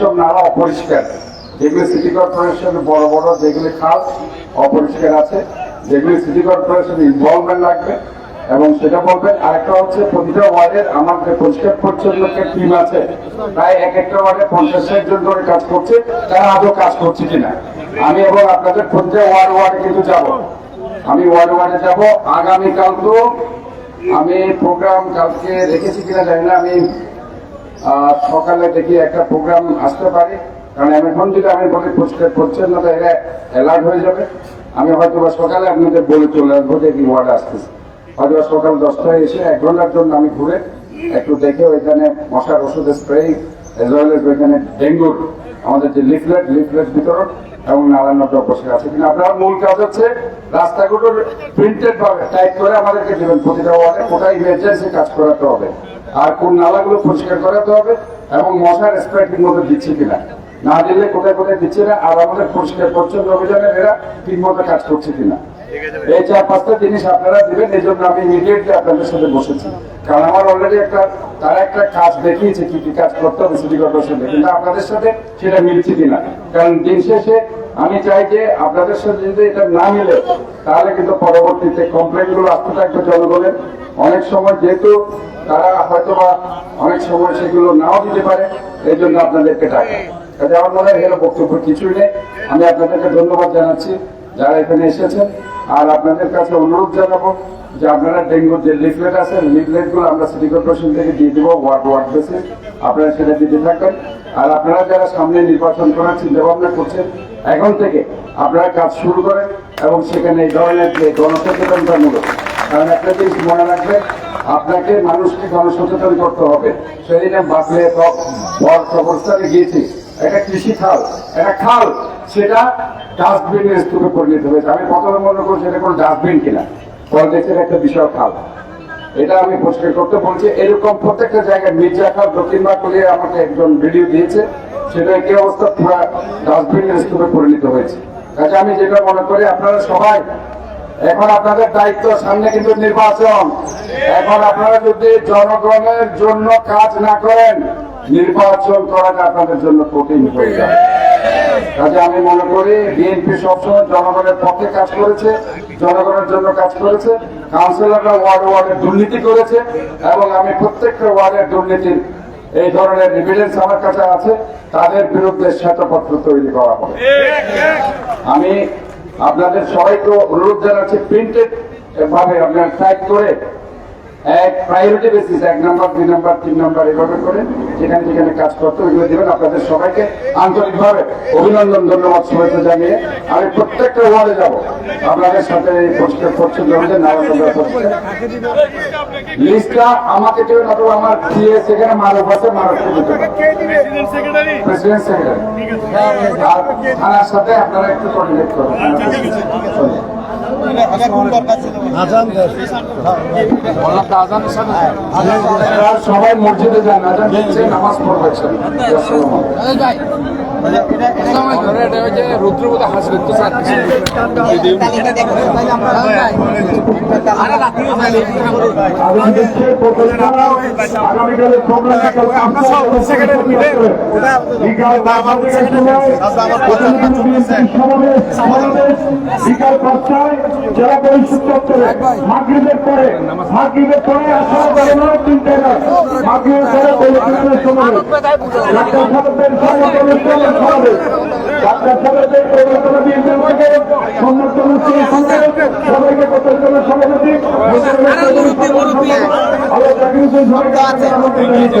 সব নালা অপরিষ্কার। যেগুলি সিটি বড় বড় যেগুলি খাল অপরিষ্কার আছে, যেগুলি সিটি কর্পোরেশনের ইনভলভমেন্ট লাগবে। এবং সেটা বলবেন, আরেকটা হচ্ছে প্রতিটা ওয়ার্ডের আমার যে পরিষ্কার পরিচ্ছন্ন টিম আছে। এক একটা ওয়ার্ডে পঞ্চাশ জন করে কাজ করছে, তারা আদৌ কাজ করছে কিনা। আমি এবং আপনাদের প্রতিটা ওয়ার্ড ওয়ার্ডে কিন্তু যাব। আমি ওয়ার্ড ওয়ার্ডে যাব। আগামীকাল তো আমি প্রোগ্রাম কালকে রেখেছি কিনা জানি না। আমি সকালে দেখি একটা প্রোগ্রাম আসতে পারে। কারণ এখন যদি আমি বলি পরিষ্কার পরিচ্ছন্নতা এটা অ্যালার্ট হয়ে যাবে। আমি হয়তো বা সকালে আপনাদের বলে চলে আসব যে কি ওয়ার্ড আসতেছে। হয়তো সকাল দশটায় এসে এক ঘণ্টার জন্য আমি ঘুরে একটু দেখে ওইখানে মশার ওষুধের স্প্রে এজ ওয়েল এজ ওইখানে ডেঙ্গুর আমাদের যে লিফলেট লিফলেট বিতরণ এবং নারায়ণ অপসার আছে কিন্তু আপনার মূল কাজ হচ্ছে রাস্তাগুলোর প্রিন্টেড ভাবে টাইপ করে আমাদেরকে দেবেন প্রতিটা ওয়ার্ডে কোথায় ইমার্জেন্সি কাজ করাতে হবে। আর কোন নালাগুলো পরিষ্কার করাতে হবে এবং মশার স্প্রে ঠিক মতো দিচ্ছে কিনা? না দিলে কোথায় কোথায় দিচ্ছে না? আর আমাদের পরিষ্কার পরিচ্ছন্ন অভিযানে এরা ঠিক মতো কাজ করছে কিনা? এই চার পাঁচটা জিনিস আপনারা দিবেন এই জন্য আমি ইমিডিয়েটলি আপনাদের সাথে বসেছি। কারণ আমার অলরেডি একটা তারা একটা কাজ দেখিয়েছে কি কি কাজ করতে হবে সিটি কর্পোরেশনে কিন্তু আপনাদের সাথে সেটা মিলছে কিনা? কারণ দিন শেষে আমি চাই যে আপনাদের সাথে যদি এটা না মিলে, তাহলে কিন্তু পরবর্তীতে কমপ্লেনগুলো আসতে থাকবে জনগণের অনেক সময় যেহেতু তারা হয়তো বা অনেক সময় সেগুলো নাও দিতে পারে, এই জন্য আপনাদেরকে টাকা কাজে আমার মনে হয় এর বক্তব্য কিছুই নেই। আমি আপনাদেরকে ধন্যবাদ জানাচ্ছি যারা এখানে এসেছেন। আর আপনাদের কাছে অনুরোধ জানাব যে আপনারা ডেঙ্গুর যে লিফলেট আছে লিফলেটগুলো আমরা সিটি কর্পোরেশন থেকে দিয়ে দেবো ওয়ার্ড ওয়ার্ড বেসে। আপনারা সেটা দিতে থাকবেন। আর আপনারা যারা সামনে নির্বাচন করার চিন্তা ভাবনা করছেন, এখন থেকে আপনারা কাজ শুরু করেন এবং সেখানে এই ধরনের যে গণসচেতনতামূলক, কারণ একটা জিনিস মনে রাখবেন আপনাকে মানুষকে গণসচেতন করতে হবে। সেদিনে বাসলে বর কবরস্থানে গিয়েছি। একটা কৃষি খাল, একটা খাল। সেটা ডাস্টবিনের স্তূপে পরিণত হয়েছে আমি প্রথমে মনে করছি এটা কোনো ডাস্টবিন কিনা। পরে দেখছি এটা একটা বিশাল খাল এটা আমি পরিষ্কার করতে বলছি, এরকম প্রত্যেকটা জায়গায় মির্জা খাল দক্ষিণ বাকুলিয়ে আমাকে একজন ভিডিও দিয়েছে। সেটা কি অবস্থা পুরা ডাস্টবিনের স্তূপে পরিণত হয়েছে। কাজে আমি যেটা মনে করি, আপনারা সবাই, এখন আপনাদের দায়িত্ব সামনে কিন্তু নির্বাচন। এখন আপনারা যদি জনগণের জন্য কাজ না করেন, নির্বাচন করাটা আপনাদের জন্য কঠিন হয়ে যাবে। কাজে আমি মনে করি বিএনপি সবসময় জনগণের পক্ষে কাজ করেছে, জনগণের জন্য কাজ করেছে, কাউন্সিলররা ওয়ার্ড ওয়ার্ডে দুর্নীতি করেছে, এবং আমি প্রত্যেকটা ওয়ার্ডের দুর্নীতির এই ধরনের এভিডেন্স আমার কাছে আছে, তাদের বিরুদ্ধে শ্বেতপত্র তৈরি করা হবে। আমি আপনাদের সবাইকে অনুরোধ জানাচ্ছি প্রিন্টেড ভাবে আপনার টাইপ করে এক প্রায়োরিটি বেসিস এক নাম্বার দুই নাম্বার তিন নাম্বার এভাবে করে যেখানে যেখানে কাজ করতে ওইগুলো দেবেন। আপনাদের সবাইকে আন্তরিকভাবে অভিনন্দন ধন্যবাদ শুভেচ্ছা জানিয়ে আমি প্রত্যেকটা ওয়ার্ডে যাব। আপনাদের সাথে এই পরিষ্কার পরিচ্ছন্ন অভিযান নারায়ণগঞ্জ লিস্টটা আমাকে দেবেন অথবা আমার পিএ সেখানে মারুফ আছে মারুফকে প্রেসিডেন্ট সেক্রেটারি আর থানার সাথে আপনারা একটু কোঅর্ডিনেট করবেন সবাই মসজিদে যায় নামাজ পড়বেন বিকাল সময় পাঁচটায় জেলা পরিষদ চত্বরে মাগরিবের পরে মাগরিবের পরে আসা যাবে না তিনটায় না মাগরিবের পরে পরিষদের সভাপতি আল্লাহ জাকির হোসেন সবাইকে আমাদের যেতে